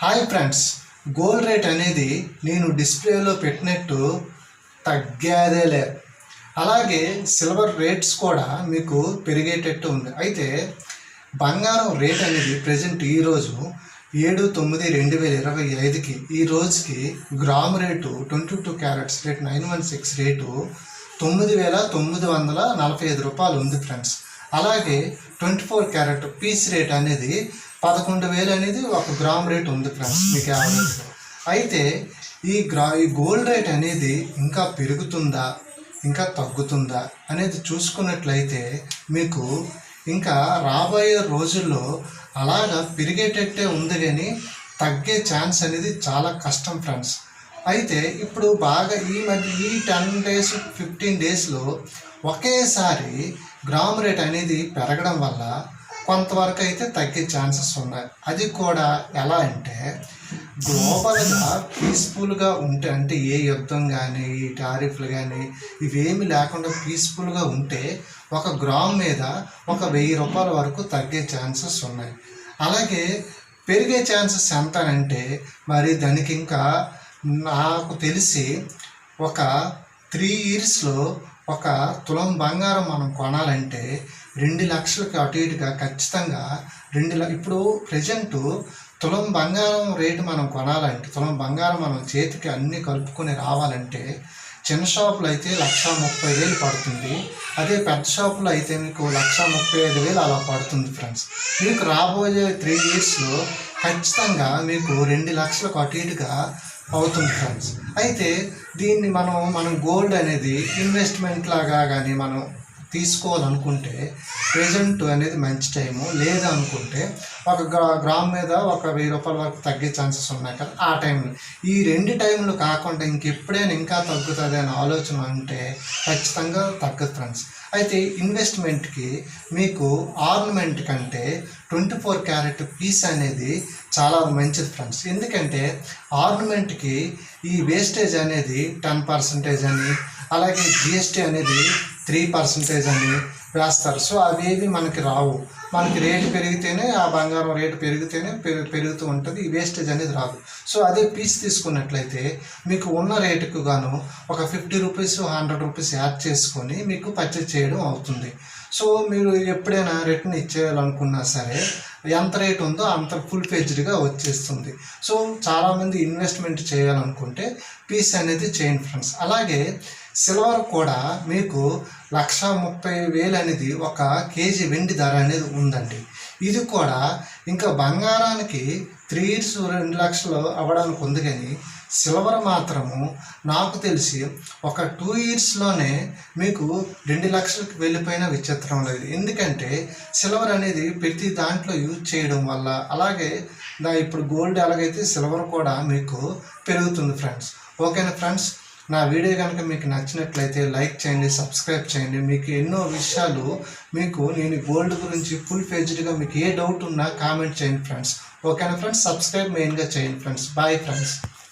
Hi friends gold rate అనేది నేను డిస్ప్లేలో పెట్టినట్టు తగ్గేదేలే. అలాగే సిల్వర్ రేట్స్ కూడా మీకు పెరిగేటట్టు ఉంది. అయితే బంగారం రేట్ అనేది ప్రజెంట్ ఈరోజు ఏడు తొమ్మిది రెండు వేల ఇరవై ఐదుకి ఈ రోజుకి gram rate twenty two carats rate nine one six rate తొమ్మిది వేల తొమ్మిది వందల నలభై ఐదు రూపాయలు ఉంది ఫ్రెండ్స్. అలాగే twenty four carat piece rate అనేది పదకొండు వేలు అనేది ఒక గ్రామ్ రేట్ ఉంది ఫ్రెండ్స్ మీకు యావరేజ్. అయితే ఈ గ్రా ఈ గోల్డ్ రేట్ అనేది ఇంకా పెరుగుతుందా ఇంకా తగ్గుతుందా అనేది చూసుకున్నట్లయితే మీకు ఇంకా రాబోయే రోజుల్లో అలాగా పెరిగేటట్టే ఉంది కానీ తగ్గే ఛాన్స్ అనేది చాలా కష్టం ఫ్రెండ్స్. అయితే ఇప్పుడు బాగా ఈ మధ్య ఈ టెన్ డేస్ ఫిఫ్టీన్ డేస్లో ఒకేసారి గ్రామ్ రేట్ అనేది పెరగడం వల్ల కొంతవరకు అయితే తగ్గే ఛాన్సెస్ ఉన్నాయి. అది కూడా ఎలా అంటే గ్లోబల్గా పీస్ఫుల్గా ఉంటే అంటే ఏ యుద్ధం కానీ ఈ టారిఫ్లు కానీ ఇవేమి లేకుండా పీస్ఫుల్గా ఉంటే ఒక గ్రామ్ మీద ఒక వెయ్యి రూపాయల వరకు తగ్గే ఛాన్సెస్ ఉన్నాయి. అలాగే పెరిగే ఛాన్సెస్ ఎంత అంటే మరి దానికి ఇంకా నాకు తెలిసి ఒక త్రీ ఇయర్స్లో ఒక తులం బంగారం మనం కొనాలంటే రెండు లక్షలకు అటు ఇటుగా ఖచ్చితంగా రెండు ఇప్పుడు ప్రజెంట్ తులం బంగారం రేటు మనం కొనాలంటే తులం బంగారం మనం చేతికి అన్నీ కలుపుకొని రావాలంటే చిన్న షాపులో అయితే లక్ష ముప్పై వేలు పడుతుంది. అదే పెద్ద షాపులో అయితే మీకు లక్ష ముప్పై ఐదు వేలు అలా పడుతుంది ఫ్రెండ్స్ మీకు రాబోయే త్రీ ఇయర్స్లో ఖచ్చితంగా మీకు రెండు లక్షలకు అటు ఇటుగా అవుతుంది ఫ్రెండ్స్ అయితే దీన్ని మనం మనం గోల్డ్ అనేది ఇన్వెస్ట్మెంట్ లాగా కానీ మనం తీసుకోవాలనుకుంటే ప్రజెంట్ అనేది మంచి టైము లేదా అనుకుంటే ఒక గ్రా గ్రామ్ మీద ఒక వెయ్యి రూపాయల వరకు తగ్గే ఛాన్సెస్ ఉన్నాయి. కదా ఆ టైంలో ఈ రెండు టైంలు కాకుండా ఇంకెప్పుడైనా ఇంకా తగ్గుతుంది అనే ఆలోచన ఉంటే ఖచ్చితంగా తగ్గదు ఫ్రెండ్స్ అయితే ఇన్వెస్ట్మెంట్కి మీకు ఆర్నమెంట్ కంటే ట్వంటీ ఫోర్ క్యారెట్ పీస్ అనేది చాలా మంచిది ఫ్రెండ్స్ ఎందుకంటే ఆర్నమెంట్కి ఈ వేస్టేజ్ అనేది టెన్ పర్సంటేజ్ అని అలాగే జిఎస్టీ అనేది త్రీ పర్సంటేజ్ అని వేస్తారు. సో అవేవి మనకి రావు. మనకి రేటు పెరిగితేనే ఆ బంగారం రేటు పెరిగితేనే పెరు- పెరుగుతూ ఉంటుంది. ఈ వేస్టేజ్ అనేది రాదు. సో అదే పీస్ తీసుకున్నట్లయితే మీకు ఉన్న రేటుకు గాను ఒక fifty rupees hundred rupees add చేసుకొని మీకు పర్చేజ్ చేయడం అవుతుంది. సో మీరు ఎప్పుడైనా రిటర్న్ ఇచ్చేయాలనుకున్నా సరే ఎంత రేట్ ఉందో అంత ఫుల్ పేజ్డ్గా వచ్చేస్తుంది. సో చాలామంది ఇన్వెస్ట్మెంట్ చేయాలనుకుంటే పీస్ అనేది చేయండి ఫ్రెండ్స్ అలాగే సిల్వర్ కూడా మీకు లక్ష ముప్పై వేలు అనేది ఒక కేజీ వెండి ధర అనేది ఉందండి. ఇది కూడా ఇంకా బంగారానికి త్రీ ఇయర్స్ రెండు లక్షలు అవ్వడానికి ఉంది కానీ సిల్వర్ మాత్రము నాకు తెలిసి ఒక టూ ఇయర్స్లోనే మీకు రెండు లక్షలకు వెళ్ళిపోయిన విచిత్రం లేదు. ఎందుకంటే సిల్వర్ అనేది ప్రతి దాంట్లో యూజ్ చేయడం వల్ల అలాగే ఇప్పుడు గోల్డ్ ఎలాగైతే సిల్వర్ కూడా మీకు పెరుగుతుంది ఫ్రెండ్స్. ఓకేనా ఫ్రెండ్స్? నా వీడియో కనుక మీకు నచ్చినట్లయితే లైక్ చేయండి సబ్స్క్రైబ్ చేయండి. మీకు ఎన్నో విషయాలు మీకు నేను గోల్డ్ గురించి ఫుల్ ఫేజ్డ్గా మీకు ఏ డౌట్ ఉన్నా కామెంట్ చేయండి ఫ్రెండ్స్ ఓకేనా ఫ్రెండ్స్ సబ్స్క్రైబ్ మెయిన్గా చేయండి ఫ్రెండ్స్ బాయ్ ఫ్రెండ్స్